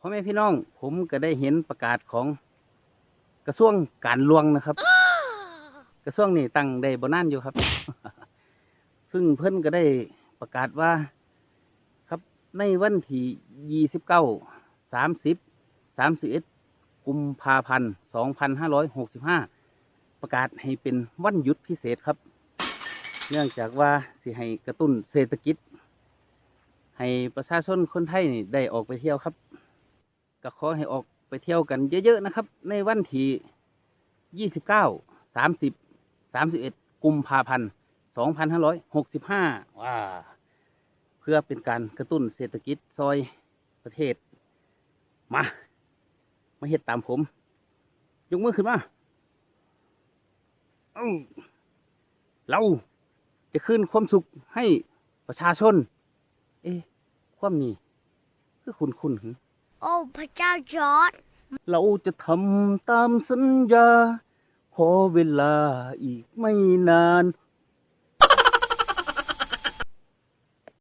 พ่อแม่พี่น้อง ผมก็ได้เห็นประกาศของกระทรวงการหลวงนะครับ กระทรวงนี่ตั้งได้บนนั่นอยู่ครับ ซึ่งเพิ่นก็ได้ประกาศว่าครับในวันที่ยี่สิบเก้าสามสิบสามสิบเอ็ดกุมภาพันธ์สองพันห้าร้อยหกสิบห้าประกาศให้เป็นวันหยุดพิเศษครับ เนื่องจากว่าสิให้กระตุ้นเศรษฐกิจ ให้ประชาชนคนไทยนี่ได้ออกไปเที่ยวครับ ก็ขอให้ออกไปเที่ยวกันเยอะๆนะครับ ในวันที่ยี่สิบเก้าสามสิบสามสิบเอ็ดกุมภาพันธ์สองพันห้าร้อยหกสิบห้าว้าเพื่อเป็นการกระตุ้นเศรษฐกิจซอยประเทศ มา มาเฮ็ดตามผม ยกมือขึ้นมาเอาเราจะคืนความสุขให้ประชาชน เอ๊ะความนี้คือคุณคุณ โอ้พระเจ้าจอร์ดเราจะทำตามสัญญา ขอเวลาอีกไม่นาน